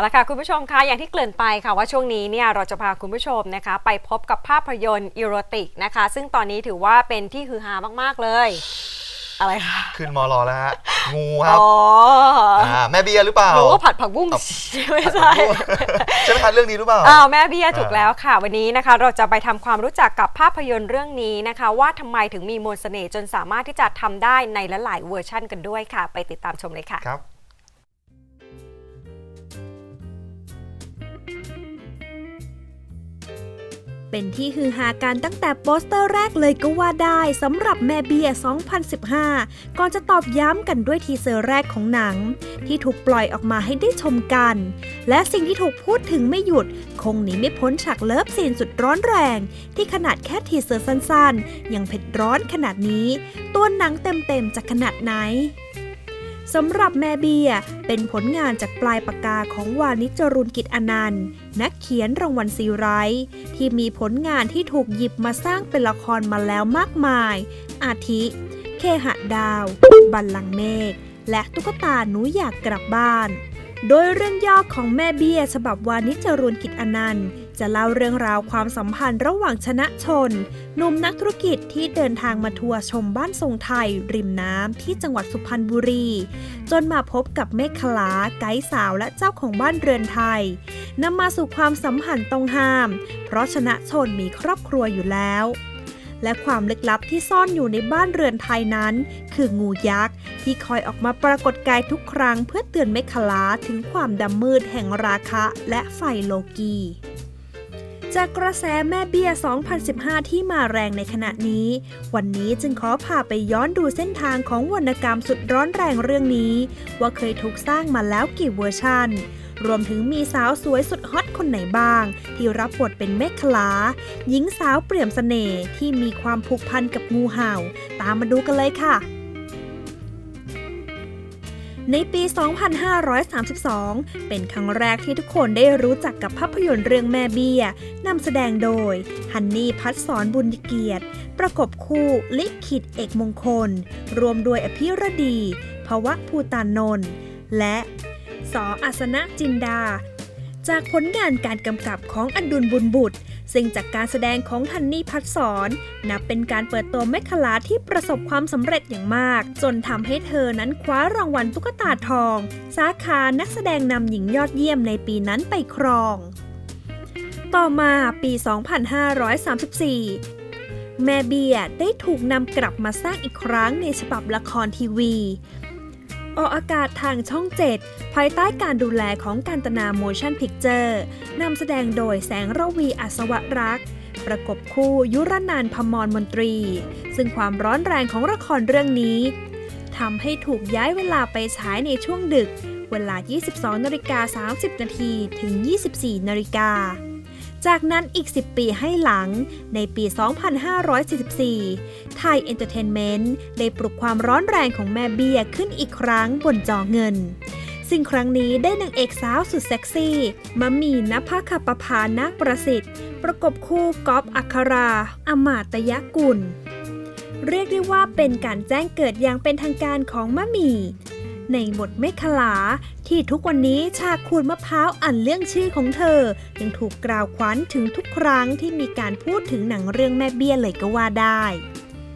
เอาละค่ะคุณผู้ชมคะอย่างที่เกริ่นไปค่ะว่าช่วงนี้เนี่ยเราจะพาคุณผู้ชมนะคะ ไปพบกับภาพยนตร์อีโรติกนะคะ ซึ่งตอนนี้ถือว่าเป็นที่ฮือฮามากๆเลย อะไรคะขึ้นมอรอแล้วฮะ งูครับอ๋อออ่าแม่เบียร์หรือเปล่า หนูว่าผัดผักบุ้งเอาไม่ใช่ ใช่ไหมคะเรื่องนี้หรือเปล่า อ้าวแม่เบี้ยถูกอ่าแล้วค่ะ วันนี้นะคะ เราจะไปทำความรู้จักกับภาพยนตร์เรื่องนี้นะคะ ว่าทำไมถึงมีมนต์เสน่ห์จนสามารถที่จะทำได้ในหลายๆเวอร์ชั่นกันด้วยค่ะ ไปติดตามชมเลยค่ะ ครับ เป็นที่ฮือฮากันตั้งแต่โปสเตอร์แรกเลยก็ว่าได้สำหรับแม่เบียร์2015 ก่อนจะตอบย้ำกันด้วยทีเซอร์แรกของหนัง ที่ถูกปล่อยออกมาให้ได้ชมกัน และสิ่งที่ถูกพูดถึงไม่หยุด คงหนีไม่พ้นฉากเลิฟซีนสุดร้อนแรง ที่ขนาดแค่ทีเซอร์สั้นๆ ยังเผ็ดร้อนขนาดนี้ ตัวหนังเต็มๆจะขนาดไหน สำหรับแม่เบียเป็นผลงานจากปลายปากกาของวานิจจรุนกิจอนันต์ นักเขียนรางวัลซีไรต์ที่มีผลงานที่ถูกหยิบมาสร้างเป็นละครมาแล้วมากมาย อาทิ เคหะดาว บัลลังก์เมฆและตุ๊กตาหนูอยากกลับบ้าน โดยเรื่องย่อของแม่เบี้ยฉบับวานิจจรุนกิจอนันต์ จะเล่าเรื่องราวความสัมพันธ์ระหว่างชนะชนหนุ่มนักธุรกิจที่เดินทางมาทัวร์ชมบ้านทรงไทย ริมน้ำที่จังหวัดสุพรรณบุรี จนมาพบกับเมฆขลาไกด์สาวและเจ้าของบ้านเรือนไทยนำมาสู่ความสัมพันธ์ต้องห้าม เพราะชนะชนมีครอบครัวอยู่แล้วและความลึกลับที่ซ่อนอยู่ในบ้านเรือนไทยนั้น คืองูยักษ์ ที่คอยออกมาปรากฏกายทุกครั้งเพื่อเตือนเมฆขลาถึงความดำมืดแห่งราคะและไฟโลกี จากกระแสแม่เบี้ย 2015 ที่มาแรงในขณะนี้ วันนี้จึงขอพาไปย้อนดูเส้นทางของวรรณกรรมสุดร้อนแรงเรื่องนี้ ว่าเคยถูกสร้างมาแล้วกี่เวอร์ชันรวมถึงมีสาวสวยสุดฮอตคนไหนบ้าง ที่รับบทเป็นเมฆขลา หญิงสาวเปรี่ยมเสน่ห์ที่มีความผูกพันกับงูเห่า ตามมาดูกันเลยค่ะ ในปี 2532 เป็นครั้งแรกที่ทุกคนได้รู้จักกับภาพยนตร์เรื่องแม่เบี้ยนำแสดงโดย ฮันนี่พัฒสอนบุญเกียรติ ประกบคู่ลิขิตเอกมงคล รวมด้วยอภิรดีภวะภูตานนท์และสออาสนะจินดา จากผลงานการกำกับของอดุลบุญบุตร ซึ่งจากการแสดงของฮันนี่พัฒสอนนับเป็นการเปิดตัวแมคคลาที่ประสบความสำเร็จอย่างมาก จนทำให้เธอนั้นคว้ารางวัลตุ๊กตาทอง สาขานักแสดงนำหญิงยอดเยี่ยมในปีนั้นไปครอง ต่อมาปี 2534แม่เบียได้ถูกนำกลับมาสร้างอีกครั้งในฉบับละครทีวี ออกอากาศทางช่อง 7 ภายใต้การดูแลของการตนา Motion Picture นำแสดงโดยแสงระวีอัศวรักษ์ ประกบคู่ยุรนันพมรมนตรี ซึ่งความร้อนแรงของละครเรื่องนี้ทำให้ถูกย้ายเวลาไปฉายในช่วงดึก เวลา 22 นาฬิกา 30 นาทีถึง 24 นาฬิกา จากนั้นอีก 10 ปีให้หลัง ในปี 2544 ไทยเอนเตอร์เทนเมนต์ได้ปลุกความร้อนแรงของแม่เบียขึ้นอีกครั้งบนจอเงิน ซึ่งครั้งนี้ได้นางเอกสาวสุดเซ็กซี่มะหมีนภคปภานาคประสิทธิ์ ประกบคู่กอฟอัครา อมาตยกุล เรียกได้ว่าเป็นการแจ้งเกิดอย่างเป็นทางการของมะหมี่ ในบทเมฆลา ที่ทุกวันนี้ชาคูนมะพร้าวอันเรื่องชื่อของเธอ ยังถูกกล่าวขวัญถึงทุกครั้งที่มีการพูดถึงหนังเรื่องแม่เบี้ยเลยก็ว่าได้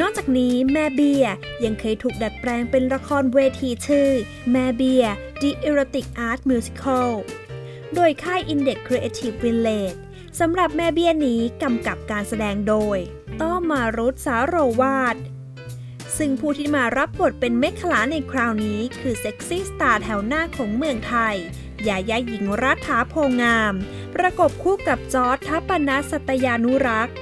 นอกจากนี้แม่เบียยังเคยถูกดัดแปลงเป็นละครเวทีชื่อ แม่เบีย The Erotic Art Musical โดยค่าย Index Creative Village สำหรับแม่เบียนี้กำกับการแสดงโดย ต้อมารุตสาโรวาด ซึ่งผู้ที่มารับบทเป็นเมฆขลาในคราวนี้คือเซ็กซี่สตาร์แถวหน้าของเมืองไทยยายาหญิงรัฐาโพงาม ประกบคู่กับจอร์ดทัปปนัสสัตยานุรักษ์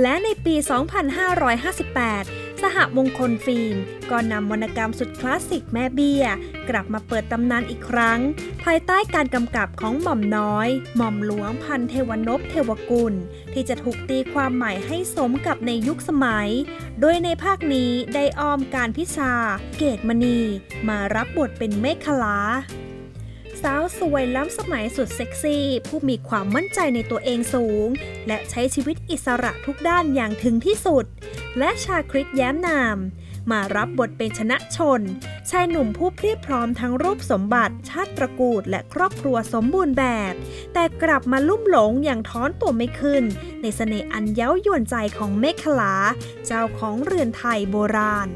และในปี 2558 สหมงคลฟิล์มก็นำวรรณกรรมสุดคลาสสิกแม่เบี้ย กลับมาเปิดตำนานอีกครั้ง ภายใต้การกำกับของหม่อมน้อย หม่อมหลวงพันเทวนพเทวกุล ที่จะถูกตีความใหม่ให้สมกับในยุคสมัย โดยในภาคนี้ได้อ้อมการพิชา เกตมณี มารับบทเป็นเมฆลาสาวสวยล้ำสมัยสุดเซ็กซี่ ผู้มีความมั่นใจในตัวเองสูง และใช้ชีวิตอิสระทุกด้านอย่างถึงที่สุด และชาคริตแย้มนาม มารับบทเป็นชนะชน ชายหนุ่มผู้เพรียบพร้อมทั้งรูปสมบัติ ชาติตระกูลและครอบครัวสมบูรณ์แบบ แต่กลับมาลุ่มหลงอย่างท้อนตัวไม่ขึ้น ในเสน่ห์อันเย้ายวนใจของเมฆขลา เจ้าของเรือนไทยโบราณ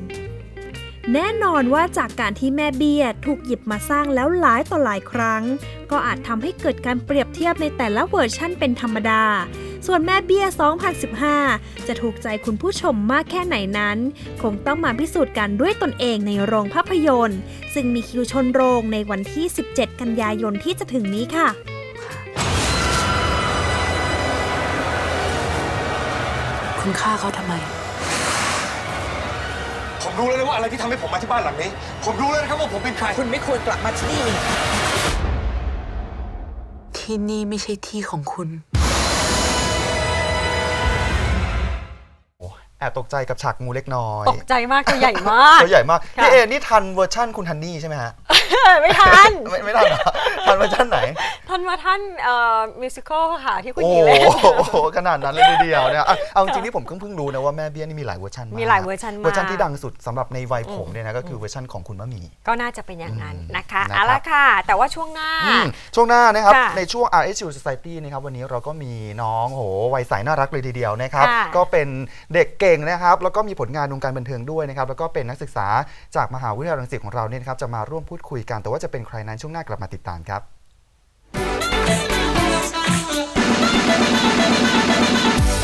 แน่นอนว่าจากการที่แม่เบี้ยถูกหยิบมาสร้างแล้วหลายต่อหลายครั้ง ก็อาจทำให้เกิดการเปรียบเทียบในแต่ละเวอร์ชั่นเป็นธรรมดา ส่วนแม่เบี้ย 2015 จะถูกใจคุณผู้ชมมากแค่ไหนนั้น คงต้องมาพิสูจน์กันด้วยตนเองในโรงภาพยนตร์ ซึ่งมีคิวชนโรงในวันที่ 17 กันยายนที่จะถึงนี้ค่ะคุณฆ่าเขาทำไม ผมรู้แล้วนะว่าอะไรที่ทำให้ผมมาที่บ้านหลังนี้ ผมรู้แล้วนะครับว่าผมเป็นใคร คุณไม่ควรกลับมาที่นี่ ที่นี่ไม่ใช่ที่ของคุณ แอบตกใจกับฉากงูเล็กน้อย ตกใจมากตัวใหญ่มาก ตัวใหญ่มากค่ะพี่เอนี่ทันเวอร์ชั่นคุณฮันนี่ใช่ไหมฮะ ไม่ทัน ไม่ไม่ทันเหรอทันเวอร์ชันไหน ทันมาท่านเอ่อมิวสิควลค่ะที่คุณโอ้หญิงเล่นโหขนาดนั้นเลยทีเดียวเนี่ยอะเอาจริงๆที่ผมเพิ่งเพิ่งรู้นะว่าแม่เบี้ยนี่มีหลายเวอร์ชันมากมีหลายเวอร์ชันมาก เวอร์ชันที่ดังสุดสำหรับในวัยผมเนี่ยนะก็คือเวอร์ชันของคุณมะหมี่ก็น่าจะเป็นอย่างนั้นนะคะอืมเอาละค่ะ แต่ว่าช่วงหน้า อืมช่วงหน้านะครับ ค่ะในช่วง RSU Society นะครับวันนี้เราก็มีน้องโหวัยใสน่ารักเลยทีเดียวนะครับ ค่ะก็เป็นเด็กเก่งนะครับ แล้วก็มีผลงานวงการบันเทิงด้วยนะครับ แล้วก็เป็นนักศึกษาจากมหาวิทยาลัยรังสิตของเราเนี่ยนะครับจะมาร่วมพูดคุยกัน แต่ว่าจะเป็นใครนั้นช่วงหน้ากลับมาติดตามครับ 頑張れ!